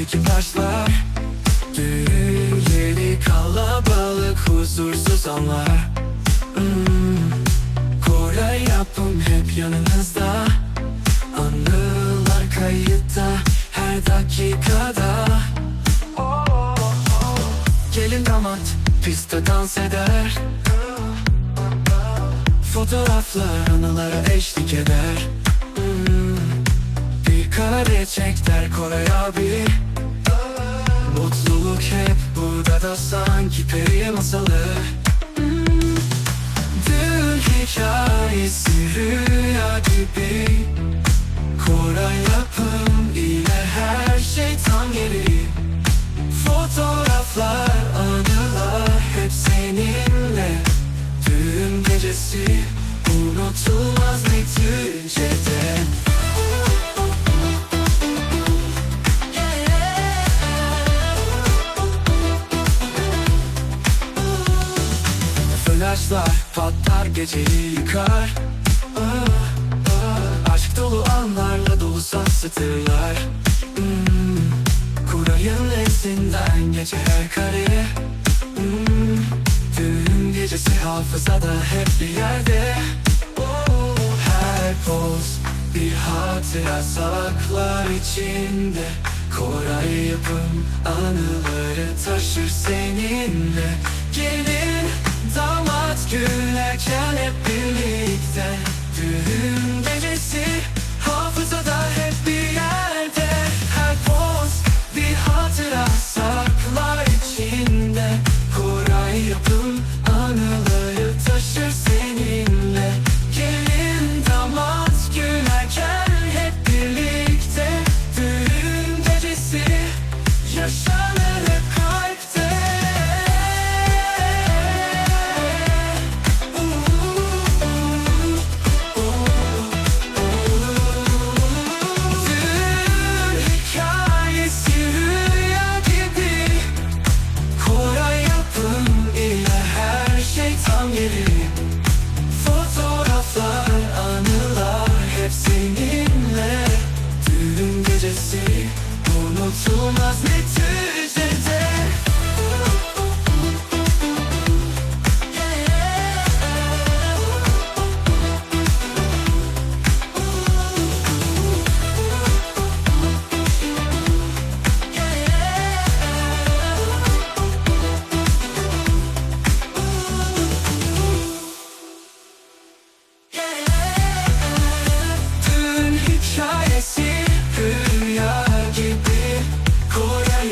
ekipajlar Düğün yeri kalabalık huzursuz anlar. Hmm, Koray yapım hep yanınızda. Anılar kayıtta her dakikada. Gelin damat pistte dans eder. Fotoğraflar anılara eşlik eder Bir kare çek der Koray abi. Mutluluk hep burada da sanki peri masalı. Düğün hikayesi rüya gibi. Koray yapım ile her şey tam geri Fotoğraflar, anılar hep seninle. Düğün gecesi Flaşlar patlar geceyi yıkar. Ah, ah, Aşk dolu anlarla dolu sarsıtırlar hmm, Kurayın ezinden gece her kare hmm, Düğün gecesi hafızada hep bir yerde. Oh, Her poz bir hatıra saklar içinde. Koray yapım anıları taşır seninle yeri Fotoğraflar, anılar hep seninle. Düğün gecesi unutulmaz neticede hikayesi rüya gibi Koray